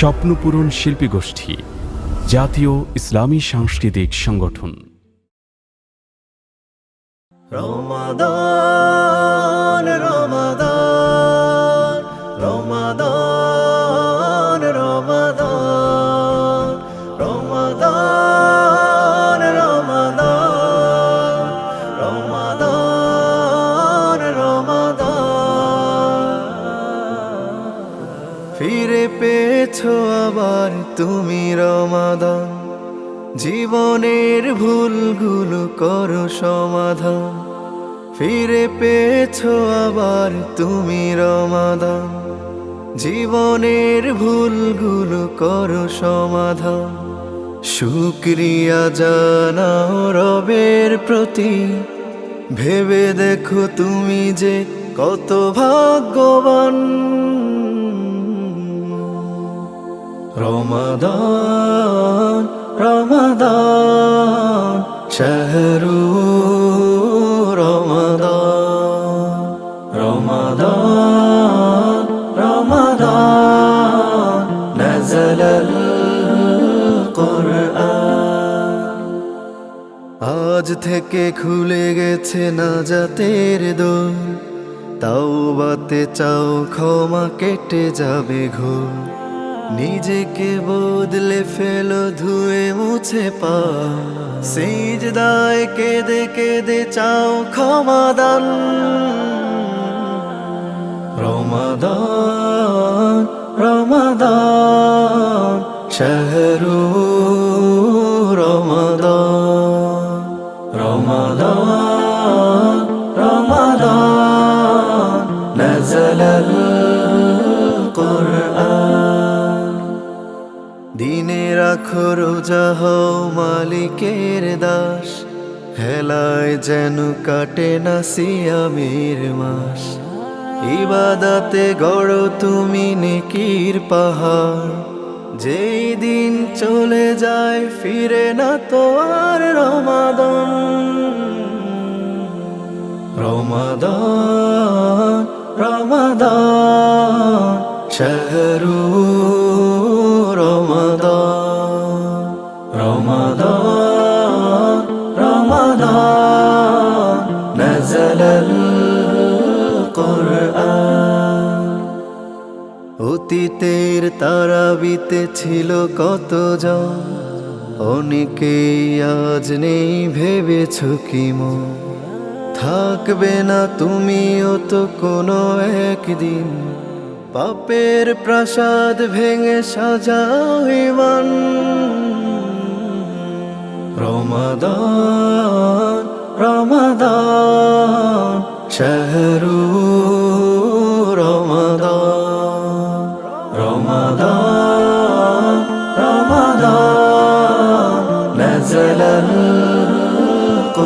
স্বপ্নপূরণ শিল্পী গোষ্ঠী, জাতীয় ইসলামী সাংস্কৃতিক সংগঠন। রমাদান রমাদান রমাদান রমাদান রমাদান রমাদান রমাদান রমাদান। ফিরে পেয়েছ আবার তুমি রমাদান। জীবনের ভুলগুলো করো সমাধান। ফিরে পেয়েছ আবার তুমি রমাদান। জীবনের ভুলগুলো করো সমাধান। শুক্রিয়া জানাও রবের প্রতি। ভেবে দেখো তুমি যে কত ভাগ্যবান। রমাদান রমাদান শহরু রমাদান রমাদান রমাদান নজল আজ থেকে খুলে গেছে না জাতের দোল তাও বাতে চাও ক্ষমা কেটে যাবে ঘোর নিজেকে বদলে ফেলো, ধুয়ে মুছে পা। সেজ দায় কেঁদে কেঁদে চাও ক্ষমাদান। রমাদান রমাদান, শহরু রমাদান। রমাদান রমাদান নজল রাখো রোজা হও মালিকের দাস। হেলায় যেন কাটে না সিয়ামের মাস। ইবাদাতে গড়ো তুমি নেকির পাহাড়। যেই দিন চলে যায় ফিরে না তো আর রমাদন। রমাদান রমাদান, শহরু অতীতের তারাবিতে ছিল কত জন অনেকেই আজ নেই, ভেবেছ কি থাকবে না তুমিও তো কোনো একদিন। পাপের প্রাসাদ ভেঙে সাজাও ইমান রমাদান রমাদান। شهر رمضان رمضان رمضان نزل القرآن